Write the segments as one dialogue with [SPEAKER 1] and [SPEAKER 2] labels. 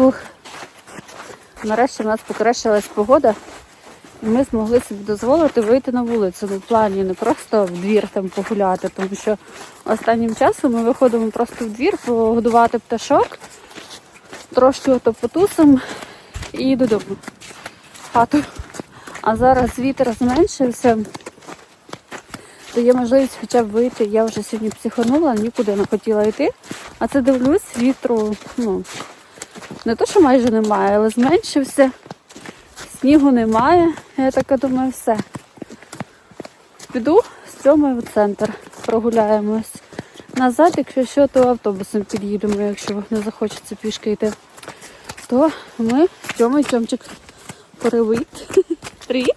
[SPEAKER 1] Фух. Нарешті в нас покращилась погода, і ми змогли собі дозволити вийти на вулицю. Ну, в плані не просто в двір там погуляти, тому що останнім часом ми виходимо просто в двір погодувати пташок, трошки ото потусимо і додому. Хату. А зараз вітер зменшився. То є можливість хоча б вийти. Я вже сьогодні психанула, нікуди не хотіла йти. А це дивлюсь, вітру, ну, не то, що майже немає, але зменшився. Снігу немає. Я така думаю, все. Піду з цьому в центр, прогуляємось. Назад, якщо що, то автобусом під'їдемо, якщо не захочеться пішки йти. То ми Тьома і Тьомчик Привіт. Привіт.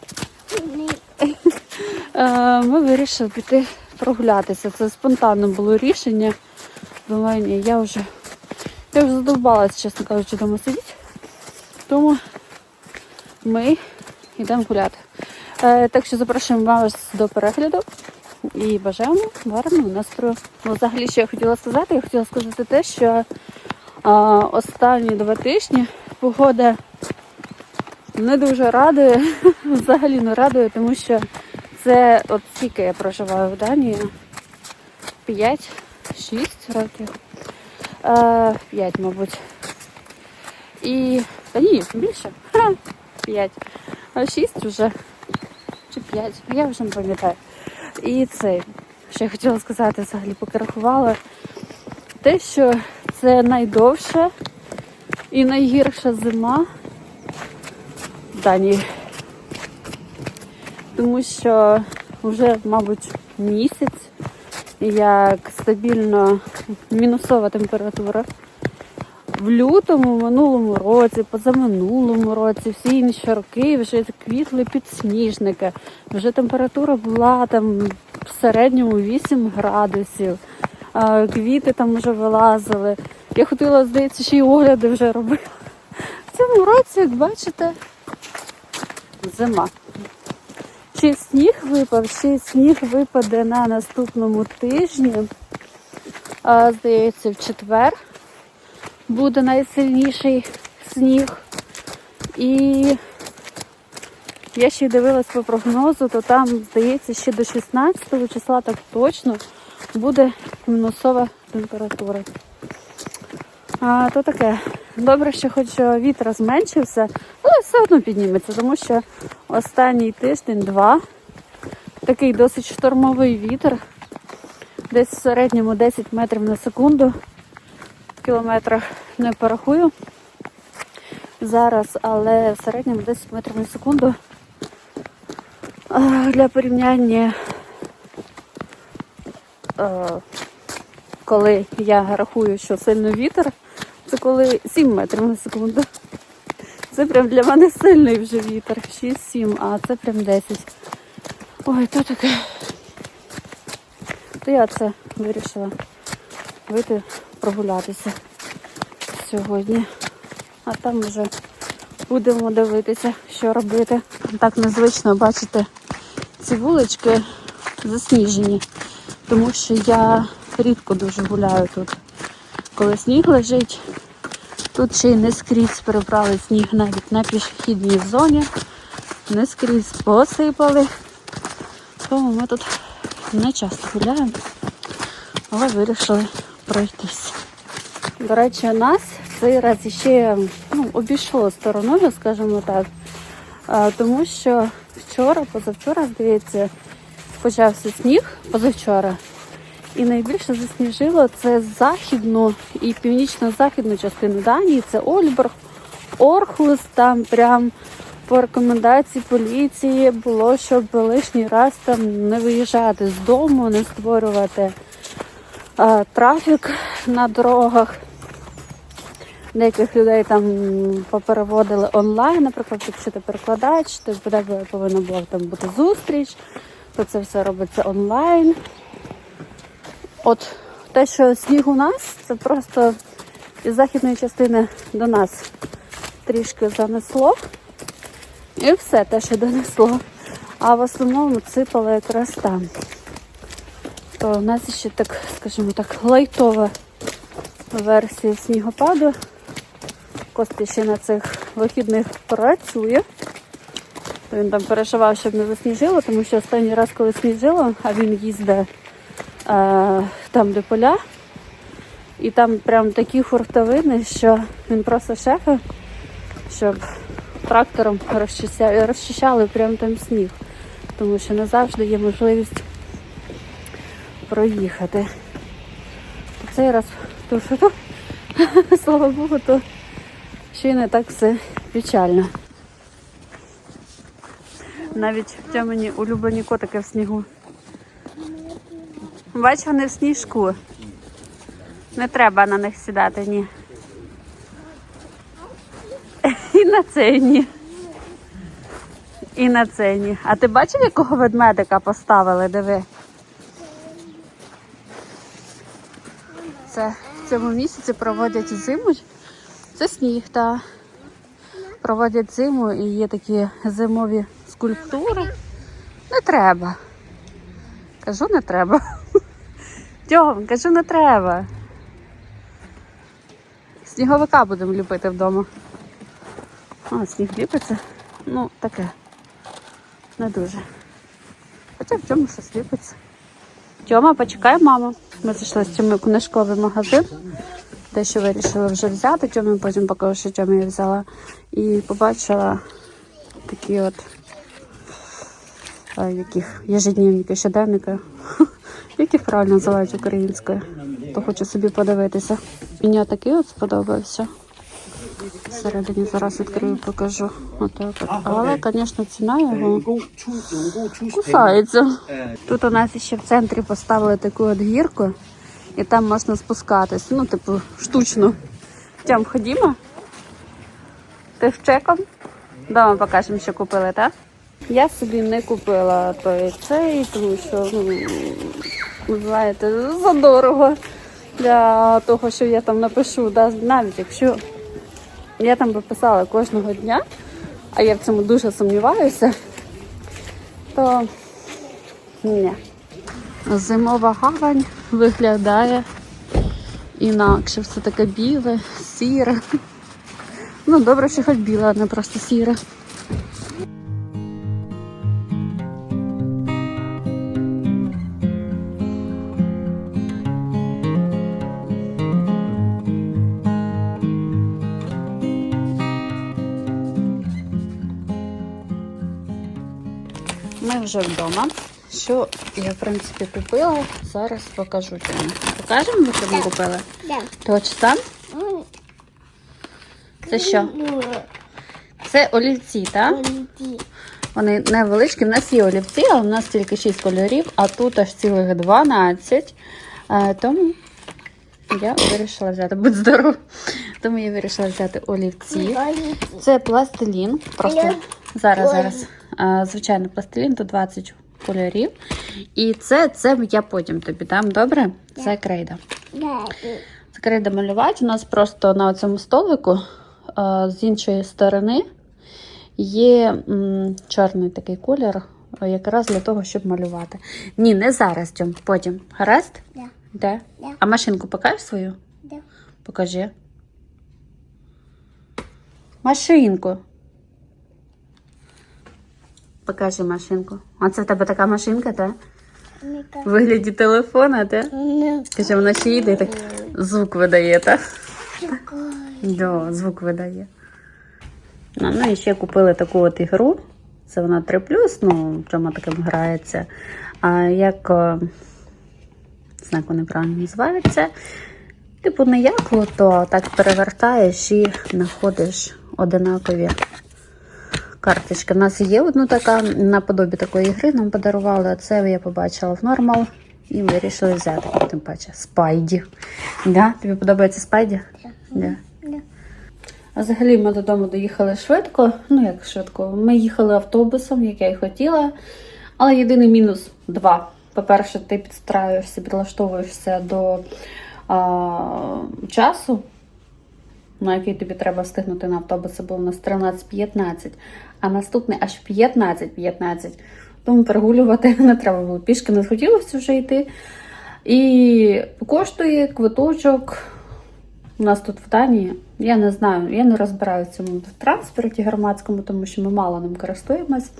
[SPEAKER 1] Е, Ми вирішили піти прогулятися. Це спонтанне було рішення. Думаю, ні, я вже, я вже задовбалась, чесно кажучи, вдома сидіти. Тому ми йдемо гуляти. Е, Так що запрошуємо вас до перегляду і бажаємо гарного настрою. Ну, взагалі, що я хотіла сказати, я хотіла сказати те, що а, останні два тижні погода не дуже радує, взагалі не радує, тому що це от скільки я проживаю в Данії? 5-6 років. Е, 5, мабуть. І. Та ні, більше. Ха, 5. А 6 вже. Чи 5, я вже не пам'ятаю. І це, що я хотіла сказати, взагалі поки рахувала, те, що це найдовша і найгірша зима в Данії. Тому що вже, мабуть, місяць, як стабільно мінусова температура. В лютому, минулому році, позаминулому році, всі інші роки вже квітли підсніжники. Вже температура була там в середньому 8 градусів. Квіти там вже вилазили. Я хотіла, здається, ще й огляди вже робила. В цьому році, як бачите, зима. Чи сніг випав, чи сніг випаде на наступному тижні. А, Здається, в четвер буде найсильніший сніг. І я ще й дивилась по прогнозу, то там, здається, ще до 16 числа так точно буде мінусова температура. А, то таке. Добре, що хоч вітер зменшився, все одно підніметься, тому що останній тиждень-два такий досить штормовий вітер. Десь в середньому 10 метрів на секунду. В кілометрах не порахую зараз, але в середньому 10 метрів на секунду. Для порівняння, коли я рахую, що сильний вітер, це коли 7 метрів на секунду. Це прям для мене сильний вже вітер. 6-7, а це прям 10. Ой, то таке. То я це вирішила вийти прогулятися сьогодні. А там вже будемо дивитися, що робити. Так незвично бачите, ці вулички засніжені, тому що я рідко дуже гуляю тут. Коли сніг лежить, тут ще й не скрізь перебрали сніг навіть на пішохідній зоні, не скрізь посипали. Тому ми тут не часто гуляємо, але вирішили пройтись. До речі, нас цей раз ще ну, обійшло стороною, скажімо так, тому що вчора, позавчора, здається, почався сніг позавчора. І найбільше засніжило це західну і північно-західну частину Данії. Це Ольберг, Орхус, там прям по рекомендації поліції було, щоб лишній раз там не виїжджати з дому, не створювати а, трафік на дорогах. Деяких людей там попереводили онлайн, наприклад, якщо ти перекладач, то тебе повинна була там бути зустріч, то це все робиться онлайн. От те, що сніг у нас, це просто із західної частини до нас трішки занесло. І все те, що донесло. А в основному сипало якраз там. То у нас ще так, скажімо так, лайтова версія снігопаду. Костя ще на цих вихідних працює. Він там переживав, щоб не засніжило, тому що останній раз, коли сніжило, а він їздить там, де поля, і там прям такі хуртовини, що він просить шефа, щоб трактором розчищали, розчищали прям там сніг, тому що не завжди є можливість проїхати. То цей раз, то то, слава Богу, то ще й не так все печально. Навіть в мені улюблені котики в снігу. Бач, вони в сніжку. Не треба на них сідати, ні. І на це ні. І на це ні. А ти бачив, якого ведмедика поставили? Диви. Це в цьому місяці проводять зиму. Це сніг, та проводять зиму і є такі зимові скульптури. Не треба. Кажу, не треба. Тьом, кажу, не треба. Сніговика будемо ліпити вдома. А, сніг ліпиться. Ну, таке. Не дуже. Хоча в чому щось ліпиться. Тьома, почекай, мама. Ми зайшли з в книжковий магазин. Дещо вирішила вже взяти. Тьомі потім покажу, що Тьомі я взяла. І побачила такі от а, яких єжедневники, щоденники скільки правильно називають українською, то хочу собі подивитися. Мені такий от сподобався. Всередині зараз відкрию, покажу. Отак от. Але, звісно, ціна його кусається. Тут у нас ще в центрі поставили таку от гірку, і там можна спускатись. Ну, типу, штучно. Тям ходімо. Ти в чеком? Давай покажемо, що купили, так? Я собі не купила той цей, тому що ну, ви знаєте, задорого для того, що я там напишу. Да? Навіть якщо я там би писала кожного дня, а я в цьому дуже сумніваюся, то ні. Зимова гавань виглядає інакше. Все таке біле, сіре. Ну, добре, що хоч біле, а не просто сіре. Ми вже вдома. Що я, в принципі, купила, зараз покажу тобі. Покажемо, ми що ми купили?
[SPEAKER 2] Да.
[SPEAKER 1] Точно Це що? Це олівці, так?
[SPEAKER 2] Полети.
[SPEAKER 1] Вони невеличкі. В нас є олівці, але в нас тільки 6 кольорів, а тут аж цілих 12. Е, Тому я вирішила взяти. Будь здоров. Тому я вирішила взяти олівці. Це пластилін. Просто зараз, зараз. А, звичайно, пластилін то 20 кольорів. І це, це я потім тобі дам, добре? Це крейда. Це крейда малювати. У нас просто на цьому столику з іншої сторони є чорний такий колір, якраз для того, щоб малювати. Ні, не зараз, Тьом, потім. Гаразд?
[SPEAKER 2] Да.
[SPEAKER 1] Де?
[SPEAKER 2] Да.
[SPEAKER 1] А машинку покажеш свою?
[SPEAKER 2] Да.
[SPEAKER 1] Покажи. Машинку. Покажи машинку. А це в тебе така машинка, так? В вигляді телефона, так?
[SPEAKER 2] Ну,
[SPEAKER 1] Скажи, вона ще їде і так звук видає, так? Да, звук видає. Ну, ну і ще купили таку от ігру. Це вона 3 ну, в чому таким грається. А як е, не знаю, вони правильно називаються. Типу, не як лото, так перевертаєш і знаходиш одинакові карточки. У нас є одна така наподобі такої гри, нам подарували. а Це я побачила в нормал і вирішили взяти. Тим паче Спайді. Да? Тобі подобається Спайді? Да.
[SPEAKER 2] Да.
[SPEAKER 1] А взагалі ми додому доїхали швидко. Ну як швидко. Ми їхали автобусом, як я і хотіла. Але єдиний мінус два. По-перше, ти підстраюєшся, підлаштовуєшся до а, часу, на який тобі треба встигнути на автобус. Це був у нас 13.15, а наступний аж 15.15. Тому перегулювати не треба було. Пішки не хотілося вже йти. І коштує квиточок. У нас тут в Данії, Я не знаю, я не розбираю в цьому в транспорті громадському, тому що ми мало ним користуємось.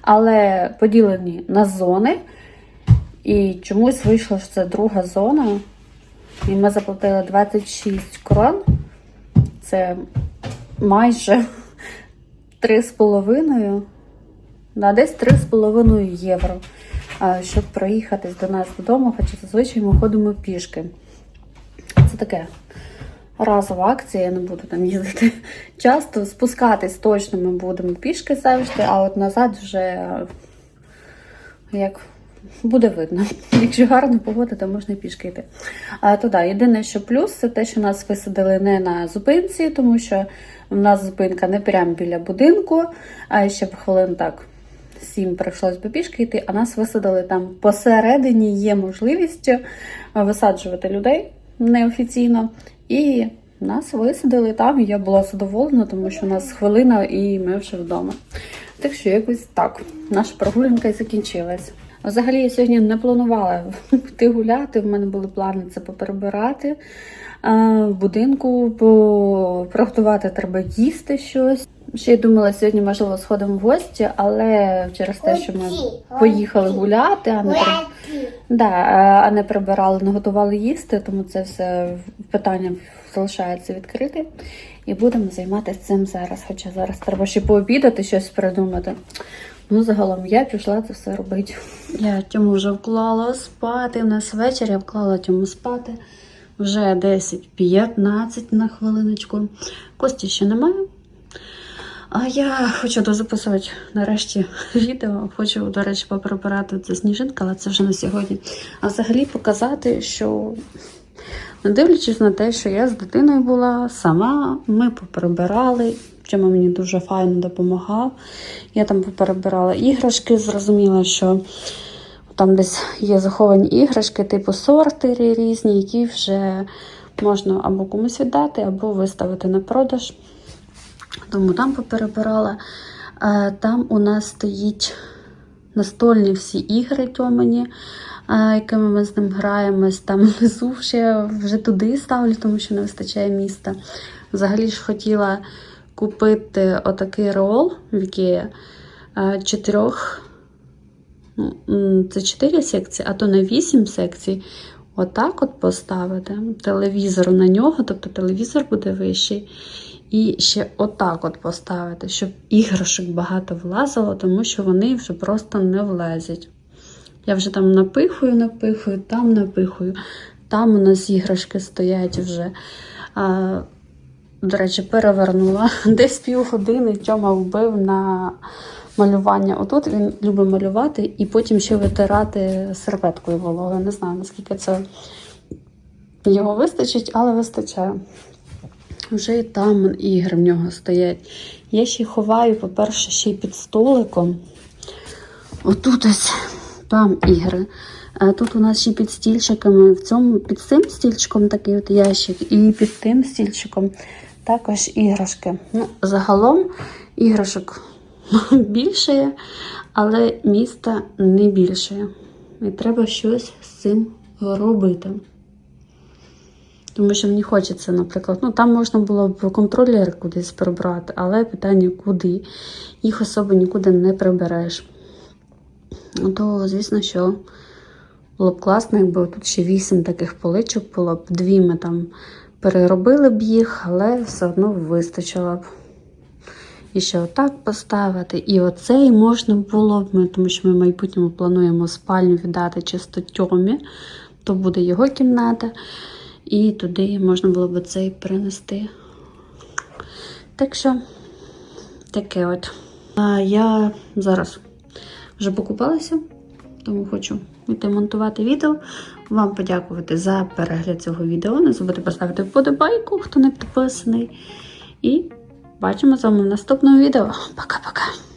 [SPEAKER 1] Але поділені на зони. І чомусь вийшло, що це друга зона. І ми заплатили 26 крон. Це майже 3,5, на десь 3,5 євро, щоб проїхатись до нас додому, хоча зазвичай ми ходимо пішки. Це таке разова акція, я не буду там їздити часто. Спускатись точно ми будемо пішки завжди, а от назад вже як буде видно. Якщо гарна погода, то можна пішки йти. А то да, єдине, що плюс, це те, що нас висадили не на зупинці, тому що в нас зупинка не прямо біля будинку, а ще б хвилин так. Сім прийшлось би пішки йти, а нас висадили там посередині є можливість е, висаджувати людей неофіційно. І нас висадили там, і я була задоволена, тому що у нас хвилина і ми вже вдома. Так що якось так, наша прогулянка і закінчилась. Взагалі, я сьогодні не планувала йти гуляти. В мене були плани це поперебирати в будинку, бо приготувати треба їсти щось. Ще й думала, сьогодні, можливо, сходимо в гості, але через те, що ми поїхали гуляти, а не при- Да, е, а не прибирали, не готували їсти, тому це все питання залишається відкрите. І будемо займатися цим зараз. Хоча зараз треба ще пообідати, щось придумати. Ну, загалом я пішла це все робити. Я Тьому вже вклала спати. У нас вечір, я вклала Тьому спати. Вже 10-15 на хвилиночку. Кості ще немає. А я хочу дозаписувати нарешті відео. Хочу, до речі, поприбирати це сніжинка, але це вже на сьогодні. А взагалі показати, що не дивлячись на те, що я з дитиною була сама, ми поприбирали. Чому мені дуже файно допомагав. Я там поперебирала іграшки, зрозуміла, що там десь є заховані іграшки, типу сортери різні, які вже можна або комусь віддати, або виставити на продаж. Тому там поперебирала. Е, Там у нас стоїть настольні всі ігри тьомані, е, якими ми з ним граємось. Там внизу ще вже туди ставлю, тому що не вистачає міста. Взагалі ж хотіла купити отакий рол в Ікеа е, чотирьох. Це чотири секції, а то на вісім секцій. Отак от поставити телевізор на нього, тобто телевізор буде вищий. І ще отак от поставити, щоб іграшок багато влазило, тому що вони вже просто не влазять. Я вже там напихую, напихую, там напихую. Там у нас іграшки стоять вже. А, до речі, перевернула. Десь півгодини Тьома вбив на малювання. Отут він любить малювати і потім ще витирати серветкою вологою. Не знаю, наскільки це його вистачить, але вистачає. Вже і там ігри в нього стоять. Я ще ховаю, по-перше, ще й під столиком. Отут ось там ігри. Тут у нас ще під стільчиками. В цьому під цим стільчиком такий от ящик, і під тим стільчиком також іграшки. Ну, загалом іграшок більше, але міста не більше. І треба щось з цим робити. Тому що мені хочеться, наприклад, ну там можна було б контролер кудись прибрати, але питання куди. Їх особо нікуди не прибереш. Ну, То, звісно, що було б класно, якби тут ще вісім таких поличок було б. Дві ми там переробили б їх, але все одно вистачило б. І ще отак поставити. І оцей можна було б, ми, тому що ми в майбутньому плануємо спальню віддати чисто Тьомі, то буде його кімната. І туди можна було б цей принести. Так що, таке от. А я зараз вже покупалася, тому хочу йти монтувати відео. Вам подякувати за перегляд цього відео. Не забудьте поставити вподобайку, хто не підписаний. І бачимо з вами в наступному відео. Пока-пока!